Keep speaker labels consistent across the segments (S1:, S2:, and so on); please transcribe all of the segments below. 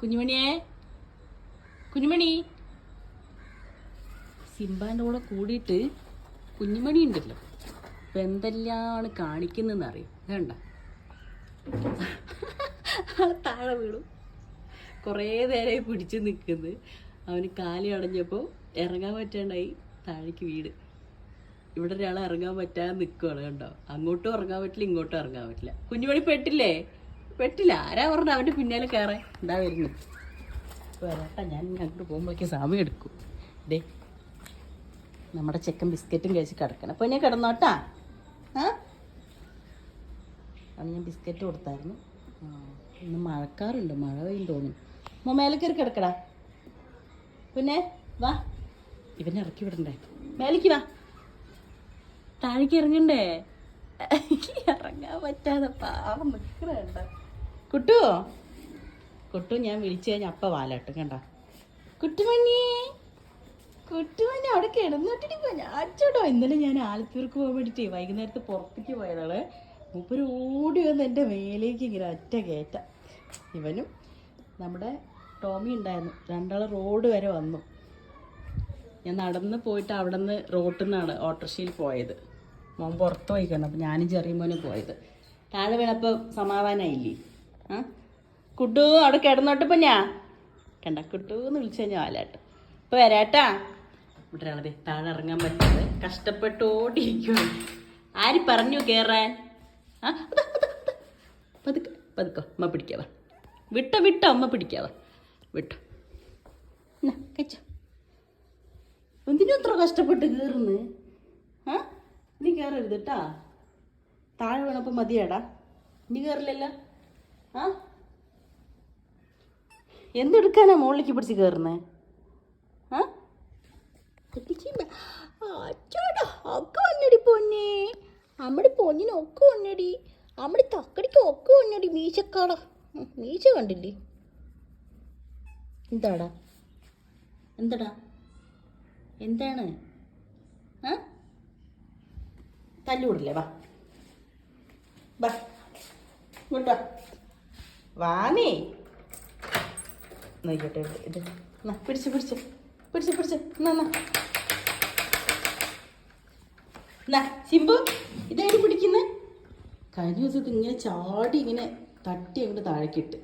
S1: കുഞ്ഞുമണിയെ. കുഞ്ഞുമണി. സിംബാന്റെ കൂടെ കൂടിയിട്ട് കുഞ്ഞുമണി ഉണ്ടല്ലോ. ഇപ്പം എന്തെല്ലാമാണ് കാണിക്കുന്നതെന്ന് അറിയും വേണ്ട താഴെ വീണു. കുറേ നേരമായി പിടിച്ച് നിൽക്കുന്നത് അവന് കാലി അടഞ്ഞപ്പോൾ ഇറങ്ങാൻ പറ്റാണ്ടായി താഴേക്ക് വീട് ഇവിടെ ഒരാൾ ഇറങ്ങാൻ പറ്റാതെ നിൽക്കുകയാണ് കണ്ടോ. അങ്ങോട്ടും ഇറങ്ങാൻ പറ്റില്ല ഇങ്ങോട്ടും ഇറങ്ങാൻ പറ്റില്ല. കുഞ്ഞുമണി പെട്ടില്ലേ? പെട്ടില്ല ആരാ പറഞ്ഞ അവന്റെ പിന്നാലെ കയറാൻ എന്താ വരുന്നു? വരട്ടെ ഞാൻ അങ്ങോട്ട് പോകുമ്പോഴേക്കും സമയം എടുക്കും. ഡേ നമ്മുടെ ചെക്കൻ ബിസ്ക്കറ്റും കഴിച്ച് കിടക്കണം. അപ്പോൾ ഞാൻ കിടന്നോട്ടാ? ആ? അന്ന് ഞാൻ ബിസ്ക്കറ്റ് കൊടുത്തായിരുന്നു. ഇന്ന് മഴക്കാറുണ്ട്. മഴ പെയ്യും തോന്നുന്നു. അമ്മ മേലെ കയറി കിടക്കടാ. പിന്നെ വാ. ഇവനെ ഇറക്കി വിടണ്ടേ. മേലേക്ക് വാ. താഴേക്ക് ഇറങ്ങണ്ടേ? ഇറങ്ങാൻ പറ്റാതെ പാവം നിൽക്കണേണ്ട കുട്ടു. കുട്ടു ഞാൻ വിളിച്ചു കഴിഞ്ഞാൽ അപ്പ വാലട്ട് കണ്ട? കുട്ടുമണി കുട്ടുമണി അവിടെ കിടന്നിട്ടിട്ട് പോയി. അച്ചോട്ടോ ഇന്നലെ ഞാൻ ആലത്തൂർക്ക് പോകാൻ വേണ്ടിയിട്ട് വൈകുന്നേരത്ത് പുറത്തേക്ക് പോയതാണ്. മൂപ്പര് ഓടി വന്ന് എന്റെ മേലേക്ക് ഇങ്ങനെ ഒറ്റ കയറ്റ. ഇവനും നമ്മുടെ ടോമി ഉണ്ടായിരുന്നു. രണ്ടാൾ റോഡ് വരെ വന്നു. ഞാൻ നടന്ന് പോയിട്ട് അവിടെ നിന്ന് റോട്ടിൽ നിന്നാണ് ഓട്ടോറിക്ഷയിൽ പോയത്. മോൻ പുറത്ത് പോയിക്കണം അപ്പം ഞാനും ചെറിയ മോനും പോയത്. താഴെ വീണപ്പോൾ സമാധാനമായില്ലേ കുട്ടു അവിടെ കിടന്നോട്ടെ ഞാൻ കണ്ട കുട്ടു എന്ന് വിളിച്ചു കഴിഞ്ഞാൽ വാലാട്ട്. ഇപ്പം വരാട്ടാ. ഇവിടെ താഴെ ഇറങ്ങാൻ പറ്റാതെ കഷ്ടപ്പെട്ടോണ്ടിരിക്കുവാണ് ആര് പറഞ്ഞു കേറാൻ? ആ. പതുക്കെ പതുക്കോ അമ്മ പിടിക്കാവ വിട്ടോ വിട്ടോ അമ്മ പിടിക്കാവ വിട്ടോ. എന്നാ എന്തിനും അത്ര കഷ്ടപ്പെട്ട് കയറുന്നു ആ നീ കയറരുത് കേട്ടാ. താഴെ വീണപ്പോൾ മതിയാടാ. നീ കയറില്ലല്ലോ എന്തെടുക്കാനാ മുകളിലേക്ക് പിടിച്ച് കയറുന്നേടി ആ? പൊന്നെ. അമ്മടി പൊന്നിന് ഒക്കെ ഒന്നടി അമ്മടി തക്കടിക്ക് ഒക്കെ ഒന്നടി മീശക്കാട. മീശ കണ്ടില്ലേ? എന്താടാ? എന്താടാ? എന്താണ്? ആ? തല്ലുകൂടില്ലേ വാ. വാ. വാ. വാമേ നോക്കട്ടെ ഇത് പിടിച്ച് പിടിച്ച് പിടിച്ച് പിടിച്ച്. എന്നാ സിംബു ഇതായിട്ട് പിടിക്കുന്നേ? കഴിഞ്ഞ ദിവസം ഇങ്ങനെ ചാടി ഇങ്ങനെ തട്ടി അങ്ങോട്ട് താഴേക്കിട്ട്.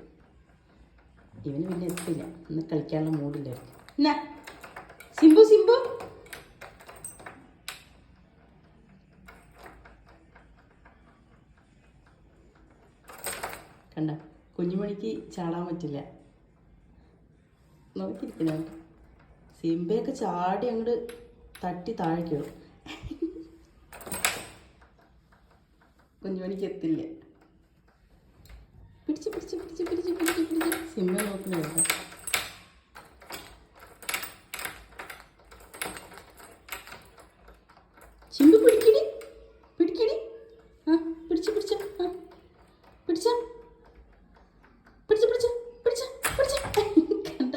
S1: ഇവന് പിന്നെ എത്തില്ല. ഇന്ന് കളിക്കാനുള്ള മൂഡില്ലായിരുന്നു എന്നാ സിംബു സിംബു. കണ്ട? കുഞ്ഞുമണിക്ക് ചാടാൻ പറ്റില്ല. നോക്കിയിരിക്കണ സിംബയൊക്കെ ചാടി അങ്ങോട്ട് തട്ടി താഴേക്കോ കുഞ്ഞുമണിക്ക് എത്തില്ല. പിടിച്ച് പിടിച്ച് പിടിച്ച് പിടിച്ച് പിടിച്ച് പിടിച്ച്. സിംബ നോക്കുന്ന ചിമ്പ് പിടിക്കടി പിടിക്കടി ആ പിടിച്ച് പിടിച്ച് ആ പിടിച്ച പിടിച്ച പിടിച്ച പിടിച്ച പിടിച്ച കണ്ട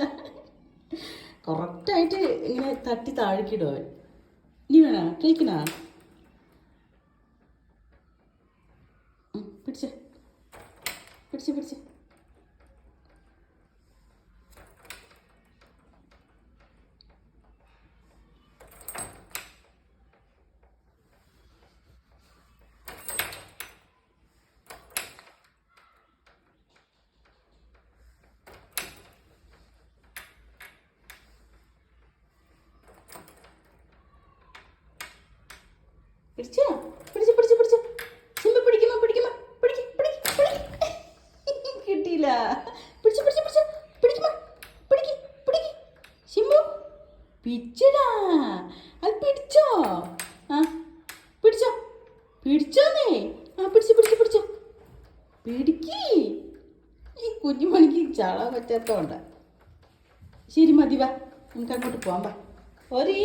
S1: കറക്റ്റായിട്ട് ഇങ്ങനെ തട്ടി താഴേക്കിടും. അവൻ നീ വേണ കളിക്കണ പിടിച്ച. പിടിച്ച പിടിച്ച. പിടിച്ചോ? പിടിച്ച് പിടിച്ച് പിടിച്ച്. സിമ്പ പിടിക്കുമ്പോ പിടിക്കുമ്പോ പിടിക്ക് പിടിക്ക് പിടിക്ക്. കിട്ടിയില്ല. പിടിച്ച് പിടിച്ച് പിടിച്ച്. പിടിക്കുമ്പോ പിടിക്ക് പിടിക്ക്. സിമ്പു പിടിച്ചടാ. അത് പിടിച്ചോ? ആ പിടിച്ചോ. പിടിച്ചോന്നേ. ആ പിടിച്ച് പിടിച്ച് പിടിച്ചോ. പിടിക്ക്. ഈ കുഞ്ഞുമണിക്ക് ചാടാൻ പറ്റാത്തോണ്ട. ശരി മതി വാ. നമുക്ക് അങ്ങോട്ട് പോകാം വാ. ഒരീ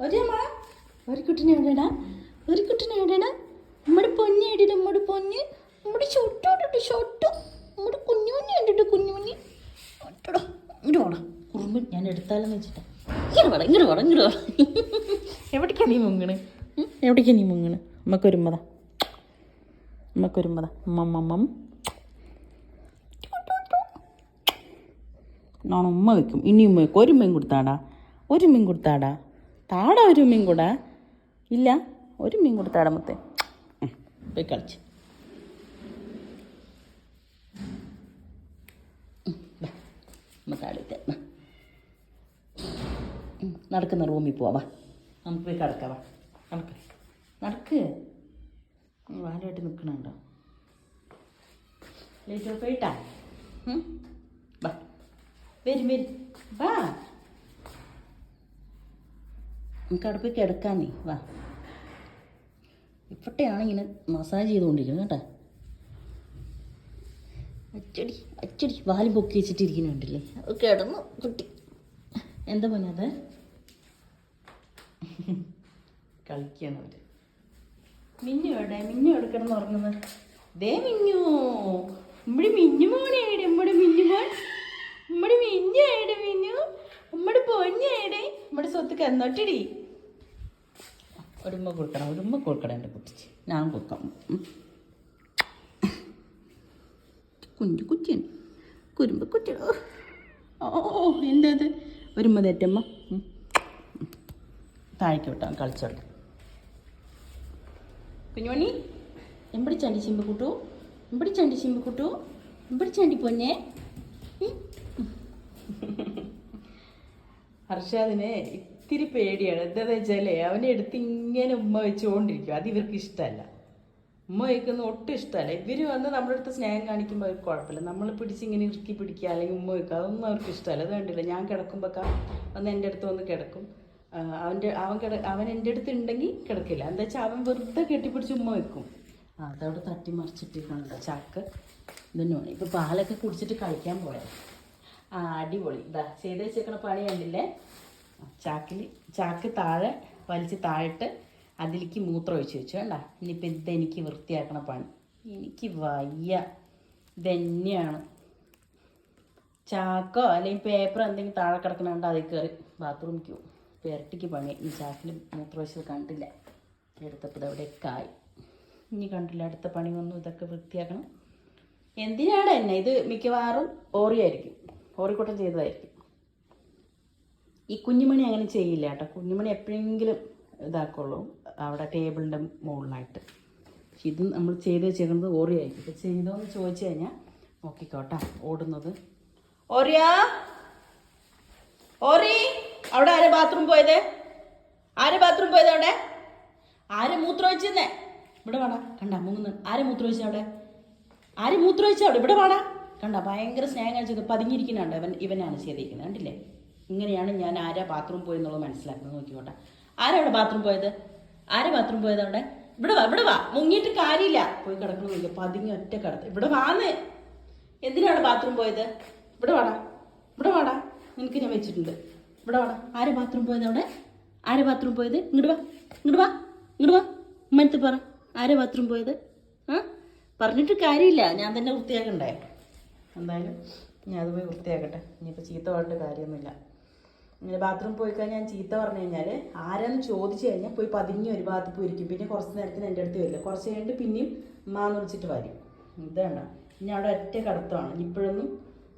S1: ഒരേമ്മ ഒരു കുട്ടിനെ എവിടെടാ ഒരു കുട്ടിനെ എവിടെടാ നമ്മുടെ പൊന്നി എടിയിട്ട് നമ്മുടെ പൊന്നി. നമ്മുടെ ഷൊട്ടോട്ടിട്ട് ഷൊട്ടു നമ്മുടെ കുഞ്ഞുമണി ഉണ്ടിട്ട് കുഞ്ഞുമണി ഒട്ടടോ ഇങ്ങോട്ട് പോടാ കുറുമ്പ് ഞാൻ എടുത്താലെന്ന് വെച്ചിട്ടാ. ഇങ്ങോട്ട് വേണം ഇങ്ങോട്ട് വേണം ഇങ്ങോട്ട് വേണം എവിടേക്കാണ് നീ മുങ്ങണ്? എവിടേക്കാണ് എവിടേക്കാ നീ മുങ്ങണ്? അമ്മക്കൊരുമ്പതാ അമ്മക്കൊരുമ്പതാ അമ്മമ്മമ്മം നാണ് ഉമ്മ വെക്കും. ഇനി ഉമ്മ വെക്കും. ഒരു മീൻ കൊടുത്താടാ. ഒരു മീൻ കൊടുത്താടാ. താടാ ഒരു മീൻ കൂടാ. ഇല്ല ഒരു മീൻ കൊടുത്താടാ മുത്തേ പോയി കളിച്ച്. നടക്കുന്ന റൂമിൽ പോവാ നമുക്ക് പോയി കിടക്കാം വാ. നടക്ക്. നടക്ക്. വാലായിട്ട് നിൽക്കണുണ്ടോ ലേറ്റ് പോയിട്ടാ? വരും വരും. വാ. നമുക്ക് അവിടെ പോയി കിടക്കാൻ നീ വാ. ഇപ്പോഴത്തെയാണ് ഇങ്ങനെ മസാജ് ചെയ്തുകൊണ്ടിരിക്കുന്നത് കേട്ടോ. അച്ചടി അച്ചടി വാൽ പൊക്കി വെച്ചിട്ടിരിക്കുന്നുണ്ടല്ലേ? അത് കിടന്നു കുട്ടി. എന്താ അത്? കളിക്കാണ് അവർ. മിന്നു എവിടെ? മിന്നു എവിടെ കിടന്ന് ഉറങ്ങുന്നത്? ദേ മിന്നു. നമ്മുടെ മിന്നു മോനെവിടെ നമ്മുടെ മിന്നു മോൻ. നമ്മുടെ മിന്നു എവിടെ മിന്നു? നമ്മുടെ പൊന്നെവിടെ നമ്മുടെ സ്വത്ത് കന്നോട്ടടി. ഒരുമ്മ കൊടുക്കണം ഒരുമ്മ കൊടുക്കണം എന്റെ കുട്ടിച്ച് ഞാൻ കൊടുക്കാം. കുഞ്ഞു കുറ്റിയാണ് കുരുമ്പ കുറ്റി. ഓ എന്തത്? ഒരുമ്മ തെറ്റമ്മ. താഴേക്ക് വിട്ടാൽ കളിച്ചോട്ടെ കുഞ്ഞുമണി എമ്പടി ചണ്ടി ചിമ്പ കൂട്ടു. എമ്പടി ചണ്ടി ചിമ്പ കൂട്ടു. എമ്പടി ചണ്ടി പൊന്നെ. ഹർഷാദിനെ ഇത്തിരി പേടിയാണ്. എന്താണെന്ന് വെച്ചാലേ അവനെ എടുത്ത് ഇങ്ങനെ ഉമ്മ വെച്ചുകൊണ്ടിരിക്കും. അത് ഇവർക്ക് ഇഷ്ടമല്ല. ഉമ്മ വയ്ക്കുന്ന ഒട്ടും ഇഷ്ടമല്ല. ഇവർ വന്ന് നമ്മുടെ അടുത്ത് സ്നേഹം കാണിക്കുമ്പോൾ അവർക്ക് കുഴപ്പമില്ല. നമ്മൾ പിടിച്ച് ഇങ്ങനെ ഇറുക്കി പിടിക്കുക അല്ലെങ്കിൽ ഉമ്മ വയ്ക്കുക അതൊന്നും അവർക്ക് ഇഷ്ടമല്ല. അത് കണ്ടില്ല? ഞാൻ കിടക്കുമ്പോൾ വന്ന് എന്റെ അടുത്ത് വന്ന് കിടക്കും. അവന്റെ അവൻ കിട അവൻ എന്റെ അടുത്ത് ഉണ്ടെങ്കിൽ കിടക്കില്ല. എന്താ വെച്ചാൽ അവൻ വെറുതെ കെട്ടിപ്പിടിച്ച് ഉമ്മ വെക്കും. അതവിടെ തട്ടി മറിച്ചിട്ടിട്ടുണ്ട് ചാക്ക്. ഇതന്നെ ഇപ്പോൾ പാലൊക്കെ കുടിച്ചിട്ട് കളിക്കാൻ പോയാൽ ആ അടിപൊളി. ഇതാ ചെയ്ത് വെച്ചേക്കണ പണി കണ്ടില്ലേ? ചാക്കിൽ ചാക്ക് താഴെ വലിച്ച് താഴിട്ട് അതിലേക്ക് മൂത്രം ഒഴിച്ച് വെച്ചു വേണ്ട ഇനിയിപ്പോൾ ഇതെനിക്ക് വൃത്തിയാക്കണ പണി. എനിക്ക് വയ്യ. ഇതന്നെയാണ്. ചാക്കോ അല്ലെങ്കിൽ പേപ്പർ എന്തെങ്കിലും താഴെ കിടക്കണുണ്ട് അതിൽ കയറി ബാത്റൂമിക്ക് പോകും. പെരട്ടിക്ക് പണി. ഈ ചാക്കിൽ മൂത്രം ഒഴിച്ചത് കണ്ടില്ല. എടുത്തപ്പോൾ അവിടെ ആയി. ഇനി കണ്ടില്ല അടുത്ത പണി വന്നു ഇതൊക്കെ വൃത്തിയാക്കണം. എന്തിനാണ് എന്നെ? ഇത് മിക്കവാറും ഓറിയായിരിക്കും. ഓറിക്കൂട്ടം ചെയ്തതായിരിക്കും. ഈ കുഞ്ഞുമണി അങ്ങനെ ചെയ്യില്ല കേട്ടോ. കുഞ്ഞുമണി എപ്പോഴെങ്കിലും ഇതാക്കുള്ളൂ. അവിടെ ടേബിളിന്റെ മുകളിലായിട്ട്. പക്ഷെ ഇത് നമ്മൾ ചെയ്ത് വെച്ചേക്കുന്നത് ഓറിയായിരിക്കും ഇപ്പം ചെയ്തോന്ന് ചോദിച്ചു കഴിഞ്ഞാൽ നോക്കിക്കോട്ടാ ഓടുന്നത്. ഓറിയാ? ഓറി അവിടെ ആരെ ബാത്റൂം പോയത്? ആര് ബാത്റൂം പോയത് അവിടെ? ആര് മൂത്രം ഒഴിച്ചെന്നേ? ഇവിടെ വേണ? കണ്ട മൂന്ന് ആര് മൂത്രം ഒഴിച്ച അവിടെ? ആര് മൂത്രം ഒഴിച്ച അവിടെ? ഇവിടെ വേണ? കണ്ട ഭയങ്കര സ്നേഹം കാണിച്ചത് പതിഞ്ഞിരിക്കുന്നുണ്ട് ഇവൻ ഇവനാണ് ചെയ്തിരിക്കുന്നത്. കണ്ടില്ലേ? ഇങ്ങനെയാണ് ഞാൻ ആരാ ബാത്റൂം പോയെന്നുള്ളത് മനസ്സിലാക്കുന്നത്. നോക്കിക്കോട്ടെ. ആരാ അവിടെ ബാത്റൂം പോയത്? ആരാ ബാത്റൂം പോയത് അവിടെ? ഇവിടെ വാ ഇവിടെ വാ. മുങ്ങിയിട്ട് കാര്യമില്ല. പോയി കിടക്കണം നോക്കിയോ പതുങ്ങി ഒറ്റ കിടത്ത്. ഇവിടെ വാന്ന്. എന്തിനാണ് ബാത്റൂം പോയത്? ഇവിടെ വാടാ. ഇവിടെ വാടാ. നിനക്ക് ഞാൻ വെച്ചിട്ടുണ്ട്. ഇവിടെ വാടാ. ആര് ബാത്റൂം പോയത് അവിടെ? ആര് ബാത്റൂം പോയത്? ഇങ്ങോട്ട് വാ. ഇങ്ങോട്ട് വാ. ഇങ്ങോട്ട് വാ. ഉമ്മനത്ത് പറ. ആര് ബാത്റൂം പോയത്? ആ? പറഞ്ഞിട്ട് കാര്യമില്ല. ഞാൻ തന്നെ വൃത്തിയാക്കണ്ടേ? എന്തായാലും ഞാൻ അത് പോയി വൃത്തിയാക്കട്ടെ. ഇനിയിപ്പോൾ ചീത്ത പറഞ്ഞിട്ട് കാര്യമൊന്നുമില്ല. ഇങ്ങനെ ബാത്റൂം പോയി കഴിഞ്ഞാൽ ഞാൻ ചീത്ത പറഞ്ഞു കഴിഞ്ഞാൽ ആരാന്ന് ചോദിച്ചു കഴിഞ്ഞാൽ പോയി പതിഞ്ഞ് ഒരു ഭാഗത്ത് പോയി ഇരിക്കും പിന്നെ കുറച്ച് നേരത്തിന് എന്റെ അടുത്ത് വരില്ല. കുറച്ച് കഴിഞ്ഞിട്ട് പിന്നെയും മാന്ന് വിളിച്ചിട്ട് വരും. ഇതാണ് ഇനി അവിടെ ഒറ്റ കടത്തമാണ്. ഇപ്പോഴൊന്നും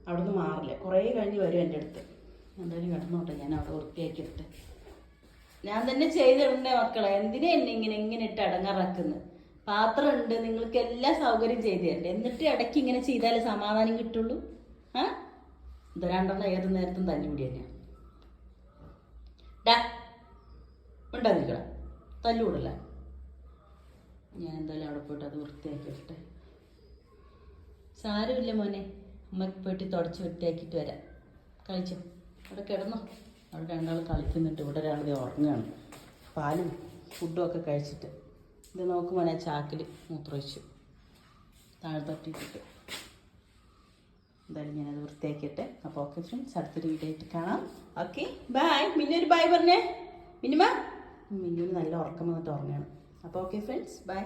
S1: അവിടെ നിന്ന് മാറില്ല. കുറേ കഴിഞ്ഞ് വരും എന്റെ അടുത്ത്. എന്തായാലും കിടന്നോട്ടെ. ഞാൻ അവിടെ വൃത്തിയാക്കിയിട്ട്. ഞാൻ തന്നെ ചെയ്തിടണ്ടേ മക്കളെ? എന്തിനാ എന്നെ ഇങ്ങനെ ഇങ്ങനെ ഇട്ട് അടങ്ങാറാക്കുന്നത്? പാത്രം ഉണ്ട്. നിങ്ങൾക്ക് എല്ലാ സൗകര്യം ചെയ്തു തരണ്ടേ. എന്നിട്ട് ഇടയ്ക്ക് ഇങ്ങനെ ചെയ്താലേ സമാധാനം കിട്ടുള്ളൂ. ആ? ഇത് രണ്ടെണ്ണം ഏത് നേരത്തും തല്ലുകൂടി തന്നെയാണ് ഡാ ഉണ്ടാതിരിക്കട തല്ലുകൂടല്ല ഞാൻ എന്തായാലും അവിടെ പോയിട്ട് അത് വൃത്തിയാക്കി വരട്ടെ സാരമില്ല മോനെ. അമ്മയ്ക്ക് പോയിട്ട് തുടച്ച് വൃത്തിയാക്കിയിട്ട് വരാം. കഴിച്ചോ? അവിടെ കിടന്നോ. അവിടെ രണ്ടാൾ കളിക്കുന്നുണ്ട്. ഇവിടെ ഒരാൾ ഉറങ്ങുകയാണ്. പാലും ഫുഡും ഒക്കെ കഴിച്ചിട്ട്. ഇത് നോക്ക് മോനെ ചാക്കിൽ മൂത്രമൊഴിച്ചു താഴെ തട്ടിയിട്ടിട്ട്. എന്തായാലും ഞാനത് വൃത്തിയാക്കിയിട്ട്. അപ്പോൾ ഓക്കെ ഫ്രണ്ട്സ് അടുത്തൊരു വീഡിയോ ആയിട്ട് കാണാം. ഓക്കെ ബൈ പിന്നെ ഒരു ബൈ പറഞ്ഞേ. മിനിമ മിന്നുവിന് നല്ല ഉറക്കം വന്നിട്ട് ഉറങ്ങുകയാണ് അപ്പോൾ ഓക്കെ ഫ്രണ്ട്സ് ബൈ